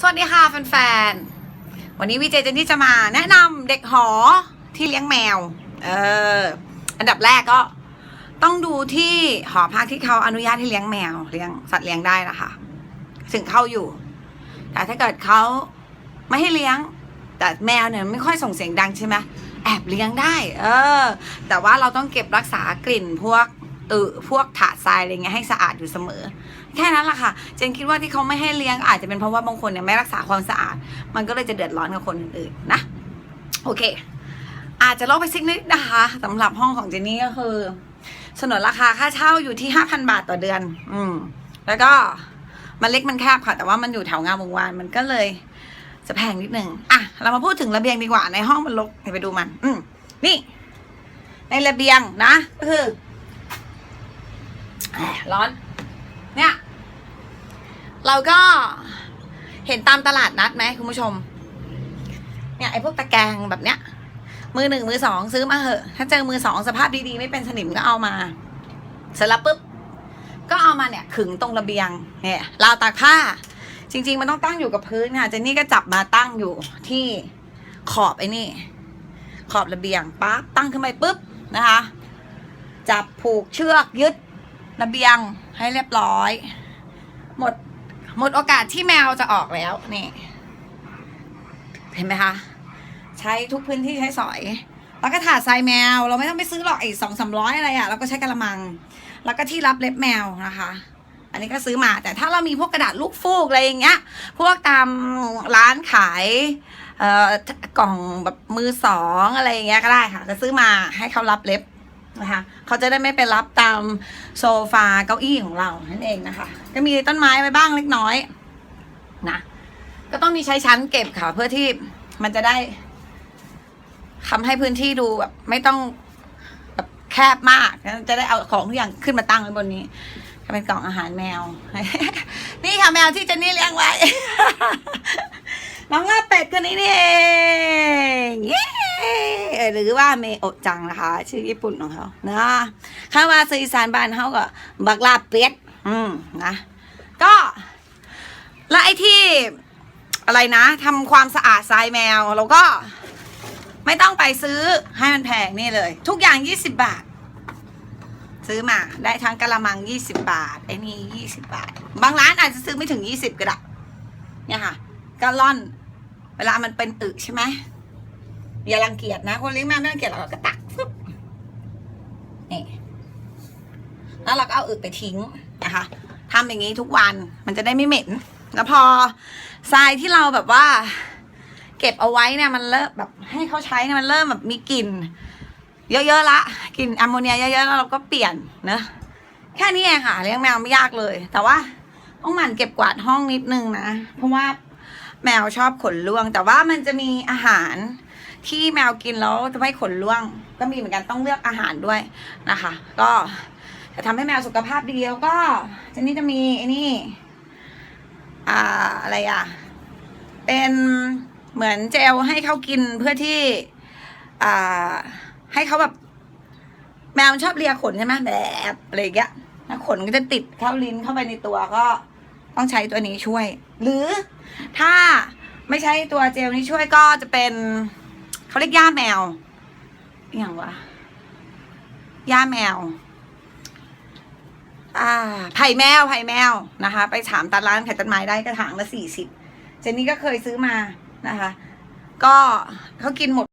สวัสดีค่ะแฟนๆ วันนี้วีเจเจนที่จะมาแนะนำเด็กหอที่เลี้ยงแมว เออ อันดับแรกก็ต้องดูที่หอพักที่เขาอนุญาตให้เลี้ยงแมวเลี้ยงสัตว์เลี้ยงได้นะคะ ถึงเข้าอยู่ แต่ถ้าเกิดเขาไม่ให้เลี้ยง แต่แมวเนี่ยไม่ค่อยส่งเสียงดังใช่ไหมแอบเลี้ยงได้ เออ แต่ว่าเราต้องเก็บรักษากลิ่นพวก เออพวกถาดทรายอะไรเงี้ยให้สะอาดอยู่เสมอ แค่นั้นแหละค่ะ เจนคิดว่าที่เขาไม่ให้เลี้ยงอาจจะเป็นเพราะว่าบางคนเนี่ยไม่รักษาความสะอาด มันก็เลยจะเดือดร้อนกับคนอื่นๆนะ โอเค อาจจะลดไปสักนิดนะคะสำหรับห้องของเจนนี่ก็คือสนนราคาค่าเช่าอยู่ที่ห้าพันบาทต่อเดือน อืม แล้วก็มันเล็กมันแคบค่ะ แต่ว่ามันอยู่แถวงามวงวานมันก็เลย จะแพงนิดนึงอะเรามาพูดถึงระเบียงดีกว่าในห้องมันรกไปดูมัน อืมนี่ ในระเบียงนะก็คือ ร้อน เนี่ย เราก็เห็นตามตลาดนัดไหมคุณผู้ชม เนี่ยไอ้พวกตะแกรงแบบเนี้ย มือหนึ่งมือสองซื้อมาเหอะ ถ้าเจอมือสองสภาพดีๆ ไม่เป็นสนิมก็เอามา เสร็จแล้วปุ๊บ ก็เอามาเนี่ยขึงตรงระเบียง เนี่ยราวตากผ้า จริง ๆ มันต้องตั้งอยู่กับพื้นค่ะเจนนี่ก็จับมาตั้งอยู่ที่ขอบไอ้นี่ ขอบระเบียงปั๊บตั้งขึ้นไปปุ๊บนะคะ จับผูกเชือกยึด ระเบียงให้เรียบร้อย หมดหมดโอกาสที่แมวจะออกแล้วนี่ เห็นไหมคะ ใช้ทุกพื้นที่ใช้สอย แล้วก็ถาดทรายแมว เราไม่ต้องไปซื้อหรอกไอ้สองสามร้อยอะไรอะ่ะเราก็ใช้กระมัง แล้วก็ที่รับเล็บแมวนะคะ อันนี้ก็ซื้อมาแต่ถ้าเรามีพวกกระดาษลูกฟูกอะไรอย่างเงี้ย พวกตามร้านขายเอ่อกล่องแบบมือสองอะไรอย่างเงี้ยก็ได้ค่ะ ก็ซื้อมาให้เขารับเล็บ นะคะเขาจะได้ไม่ไปรับตามโซฟาเก้าอี้ของเรานั่นเองนะคะก็มีต้นไม้ไว้บ้างเล็กน้อยนะก็ต้องมีใช้ชั้นเก็บค่ะ เพื่อที่มันจะได้ทำให้พื้นที่ดูแบบไม่ต้องแบบแคบมากจะได้เอาของทุกอย่างขึ้นมาตั้งไว้บนนี้ก็เป็นกล่องอาหารแมว นี่ค่ะแมวที่เจนนี่เลี้ยงไว้ น้องลาเป็ดคนนี้นี่เอง หรือว่าเมโอจังนะคะ ชื่อญี่ปุ่นของเขานะข้าว่าซื้ออีสานบ้านเขาก็บักลาเป็ดอืมนะ ก็แล้วไอ้ที่อะไรนะทำความสะอาดทรายแมวเราก็ไม่ต้องไปซื้อให้มันแพงนี่เลย ทุกอย่างยี่สิบบาท ซื้อมาได้ทั้งกะละมังยี่สิบบาท ไอ้นี่ยี่สิบาท บางร้านอาจจะซื้อไม่ถึงยี่สิบก็ได้เนี่ยค่ะกะล่อน เวลามันเป็นอึใช่ไหม อย่ารังเกียจนะ คนเลี้ยงแมวไม่รังเกียจเราก็ตักฟึบนี่แล้วเราก็เอาอึไปทิ้งนะคะทำอย่างนี้ทุกวันมันจะได้ไม่เหม็น แล้วพอทรายที่เราแบบว่า เก็บเอาไว้เนี่ยมันเริ่มแบบ ให้เขาใช้เนี่ยมันเริ่มแบบมีกลิ่นเยอะๆละกลิ่นแอมโมเนียเยอะๆแล้วเราก็เปลี่ยนเนอะแค่นี้เองค่ะเลี้ยงแมวไม่ยากเลย แต่ว่าต้องหมั่นเก็บกวาดห้องนิดนึงนะ เพราะว่าแมวชอบขนร่วง แต่ว่ามันจะมีอาหาร ที่แมวกินแล้วจะไม่ขนร่วง ก็มีเหมือนกันต้องเลือกอาหารด้วยนะคะ ก็จะทำให้แมวสุขภาพดีแล้วก็เจนนี่จะมีไอ้นี่อ่าอะไรอะ เป็นเหมือนเจลให้เขากินเพื่อที่อ่าให้เขาแบบแมวชอบเลียขนใช่ไหมแบบอะไรอย่างเงี้ยขนก็จะติดเข้าลิ้นเข้าไปในตัวก็ต้องใช้ตัวนี้ช่วย หรือถ้าไม่ใช้ตัวเจลนี้ช่วยก็จะเป็น เขาเรียกย่าแมวอย่างวะย่าแมว อ่า ไผ่แมว ไผ่แมวนะคะ ไปถามตามร้านขายต้นไม้ได้กระถางละสี่สิบ เจนนี่ก็เคยซื้อมานะคะ ก็เขากินหมด